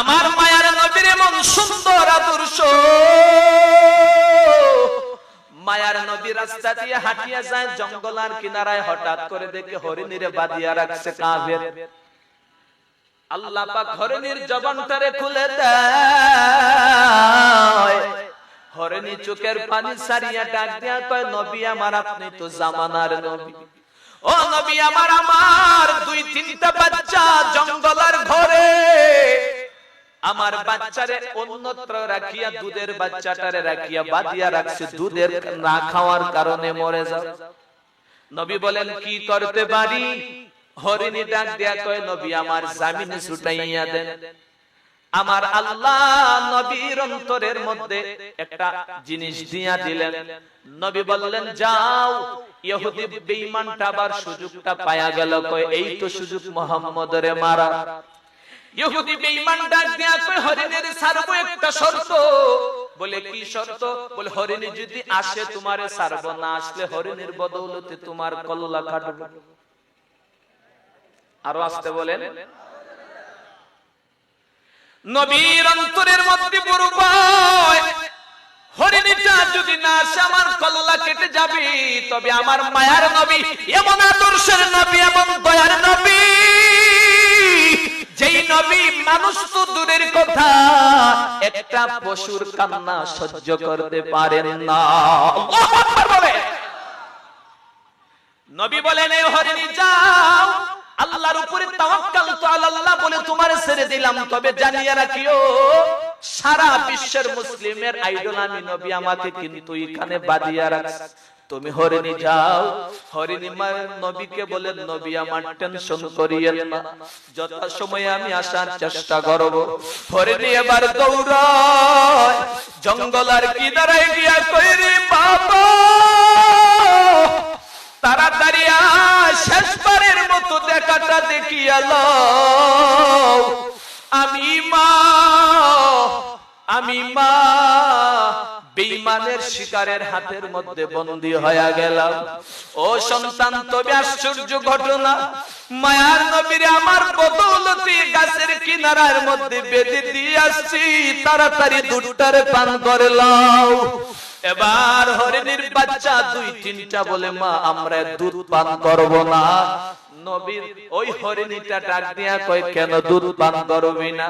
আমার মায়ার নবীর এমন সুন্দর আদর্শ। মায়ার নদী রাস্তা দিয়ে হাঁটিয়া যায় জঙ্গলার কিনারায় হঠাৎ করে দেখে হরিণীরে বাদিয়া রাখছে কাভের। আল্লাহ পাক হরিণীর জবানটারে খুলে দেয়। হরিণী চোখের পানি সারিয়া ডাক দিয়া কয়, নবী আমার, আপনি তো জামানার নবী। ও নবী আমার আমার দুই তিনটা আমার বাচ্চারে অন্যত্র রাখিয়া দুধের বাচ্চাটারে রাখিয়া বাদিয়া রাখছে, দুধের না খাওয়ার কারণে মরে যাও। নবী বলেন, কি করতে পারি হরিণী ডাক দেয়া কয়, নবী, আমার জামিনে ছুটাইয়া দেন। আমার আল্লাহ নবীর অন্তরের মধ্যে একটা জিনিস দিয়া দিলেন। নবী বললেন, যাও। ইহুদি বেঈমানটা আবার সুযোগটা পায়া গেল, কয়, এই তো সুযোগ মোহাম্মদরে মারা। ইহুদি বেঈমান ডাক দিয়া কয় হরিণের ছাড়বো একটা শর্ত। বলে, কি শর্ত? বলে যদি আসে না আসলে বদৌলতে তোমার কল্লা আরও আসতে বলেন। নবীর অন্তরের মধ্যে বড় হরিণীটা যদি না আসে, আমার কল্লা কেটে যাবে। তবে আমার মায়ার নবী, এমন আদর্শের নবী, এমন দয়ার নবী। যেই নবী মানুষ তো দূরের কথা, একটা পশুর কান্না সহ্য করতে পারেন না। নবী বলেন, এ হরিণী, যাও। আল্লাহর উপরে তাওয়াক্কাল তো আল্লাহ বলে তোমার ছেড়ে দিলাম। তবে জানিয়ে রাখিও, সারা বিশ্বের মুসলিমের আইডল আমি নবী আমাকে কিন্তু এখানে বাদিয়া রাখছে। তুমি হরিণী যাও। হরিণী মা নবীকে বলেন নবী, আমার টেনশন করিয়েন না। যত সময় আমি আসার চেষ্টা করব। হরিণী এবার দৌড়ায়, জঙ্গল আর কি দাঁড়ায় গিয়া কইরি, বাবা! তাড়াতাড়ি শেষবারের মতো দেখাটা দেখিয়া লও। আমি মা আমি মা। বেঈমানের শিকারের হাতের মধ্যে বন্দী হয়ে গেলাম। ও সন্তান, তবে আশ্চর্য ঘটনা, মায়ার নবীর আমার বদৌলতি গাছের কিনারার মধ্যে বেঁধে দিয়ে আসছি। তাড়াতাড়ি দুধটারে পান করে লাও এবার হরিণীর বাচ্চা দুই তিনটা বলে, মা, আমরা দুধ পান করব না। নবীর ওই হরিণীটা ডাক দিয়া কয়, কেন দুধ পান করবি না?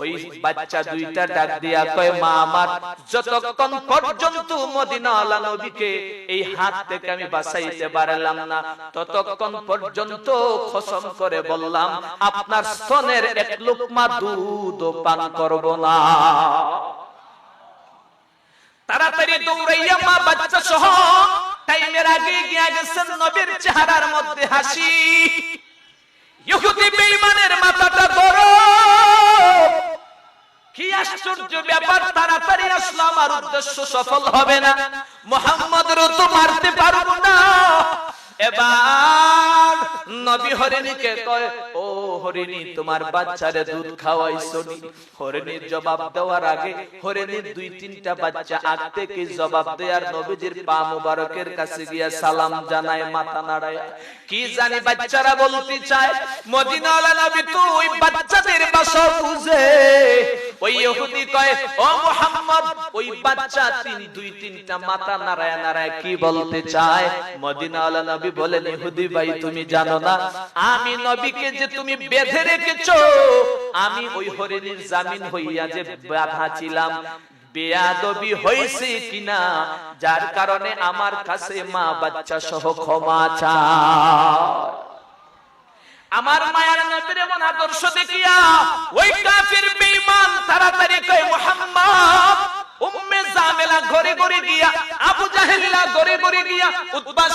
ওই বাচ্চা দুইটা ডাক দিয়া কয়, মা, আমার যতক্ষণ পর্যন্ত মদিনা আলা নবীকে এই হাত থেকে আমি বাঁচাইতে পারলাম না, ততক্ষণ পর্যন্ত খসম করে বললাম, আপনার স্তনের এক লোকমা দুধ পান করব না। তাড়াতাড়ি দৌড়াইয়া মা বাচ্চা সহ টাইমের আগে গিয়া গেছেন নবীর চেহারার মধ্যে হাসি। ইহুদি বেঈমানের মাথাটা ধরো। কি আশ্চর্য ব্যাপার, তাড়াতাড়ি আসলো, আমার উদ্দেশ্য সফল হবে না। মোহাম্মদ তো মারতে পারব না। এবার নবী হরিণীকে কয়, ও হরিণী, তোমার বাচ্চারে দুধ খাওয়াইছো নি? হরিণীর জবাব দেওয়ার আগে হরিণীর দুই তিনটা বাচ্চা আগ থেকে জবাব দেয়ার নবীজির পা মুবারকের কাছে গিয়া সালাম জানায়, মাথা নাড়ায়। কি জানি বাচ্চারা বলতে চায়, মদিনাওয়ালা নবী তো ওই বাচ্চাদের ভাষা বুঝে ওই ইহুদি কয়, ও মুহাম্মদ, ওই বাচ্চা তিন, দুই, তিনটা মাথা নাড়ায় নাড়ায় কি বলতে চায়? নবী বলেন, ইহুদি ভাই, তুমি জানো না, আমি নবীকে যে তুমি বেঁধে রেখেছো, আমি ওই হরিণীর জামিন হইয়া যে বাধা ছিলাম, বেয়াদবি হয়েছে কিনা, যার কারণে আমার কাছে মা বাচ্চা সহ ক্ষমা চায়। আমার মায়ের নবীর এমন আদর্শ দেখিয়া ওই কাফির বেঈমান তাড়াতাড়ি কয়, মুহাম্মদ, উম্মে জামেলা ঘরে ঘরে গিয়া জাহেল্লা ঘরে গিয়া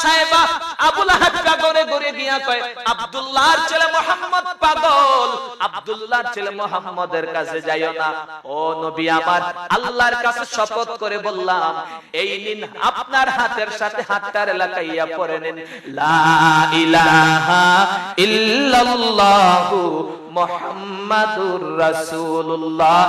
সাহেবা আবু লাহাবকা ঘরে ঘরে গিয়া কয়, আব্দুল্লাহর ছেলে মুহাম্মদ পাগল। আব্দুল্লাহর ছেলে মুহাম্মদের কাছে যাইও না। ও নবী আমার, আল্লাহর কাছে শপথ করে বললাম, এই নিন আপনার হাতের সাথে হাতটার লাগাইয়া পরে নিন। লা ইলাহা ইল্লাল্লাহু মুহাম্মাদুর রাসূলুল্লাহ।